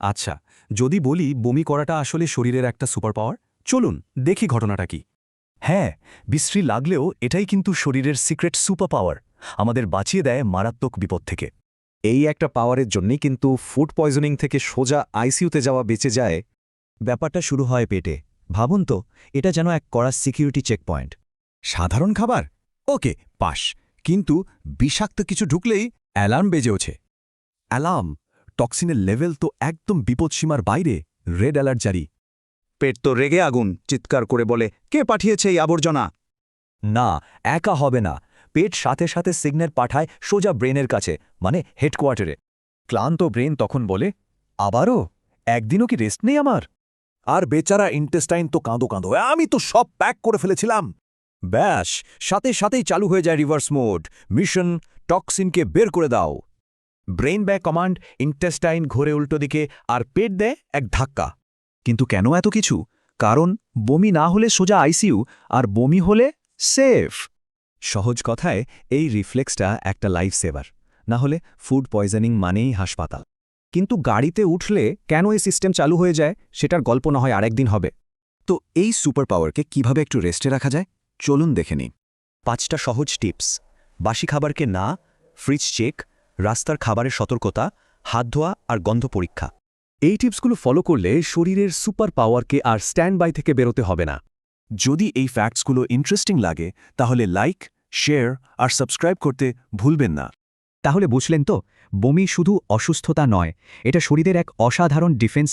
আচ্ছা যদি বলি বমি করাটা আসলে শরীরের একটা সুপার পাওয়ার চলুন দেখি ঘটনাটা কি। হ্যাঁ বিশ্রী লাগলেও এটাই কিন্তু শরীরের সিক্রেট সুপার পাওয়ার আমাদের বাঁচিয়ে দেয় মারাত্মক বিপদ থেকে। এই একটা পাওয়ারের জন্যই কিন্তু ফুড পয়জনিং থেকে সোজা আইসিইউতে যাওয়া বেঁচে যায়। ব্যাপারটা শুরু হয় পেটে। ভাবুন তো, এটা যেন এক করা সিকিউরিটি চেকপয়েন্ট। সাধারণ খাবার? ওকে পাশ কিন্তু বিষাক্ত কিছু ঢুকলেই অ্যালার্ম বেজে ওঠে। অ্যালার্ম? টক্সিনের লেভেল তো একদম বিপদসীমার বাইরে রেড অ্যালার্ট জারি। পেট তো রেগে আগুন চিৎকার করে বলে কে পাঠিয়েছে এই আবর্জনা? না একা হবে না। পেট সাথে সাথে সিগন্যাল পাঠায় সোজা ব্রেনের কাছে মানে হেডকোয়ার্টারে। ক্লান্ত ব্রেন তখন বলে আবারও? একদিনও কি রেস্ট নেই আমার? আর বেচারা ইন্টেস্টাইন তো কাঁদো কাঁদো আমি তো সব প্যাক করে ফেলেছিলাম! ব্যাস সাথে সাথেই চালু হয়ে যায় রিভার্স মোড। মিশন টক্সিনকে বের করে দাও। ব্রেন ব্যাক কমান্ড, ইন্টেস্টাইন ঘোরে উল্টো দিকে, আর পেট দেয় এক ধাক্কা। কিন্তু কেন এত কিছু? কারণ বমি না হলে সোজা আইসিইউ, আর বমি হলে সেফ। সহজ কথায়, এই রিফ্লেক্সটা একটা লাইফ সেভার না হলে ফুড পয়জনিং মানেই হাসপাতাল। কিন্তু গাড়িতে উঠলে কেন এই সিস্টেম চালু হয়ে যায়, সেটার গল্প না হয় আরেকদিন হবে। তো এই সুপার পাওয়ারকে কীভাবে একটু রেস্টে রাখা যায়? চলুন দেখে নিই। পাঁচটা সহজ টিপস। বাসি খাবারকে না, ফ্রিজ চেক রাস্তার খাবারের সতর্কতা, হাত ধোয়া আর গন্ধ পরীক্ষা। এই টিপসগুলো ফলো করলে শরীরের সুপার পাওয়ারকে আর স্ট্যান্ড বাই থেকে বেরোতে হবে না। যদি এই ফ্যাক্টসগুলো ইন্টারেস্টিং লাগে, তাহলে লাইক, শেয়ার আর সাবস্ক্রাইব করতে ভুলবেন না। তাহলে বুঝলেন তো, বমি শুধু অসুস্থতা নয়, এটা শরীরের এক অসাধারণ ডিফেন্স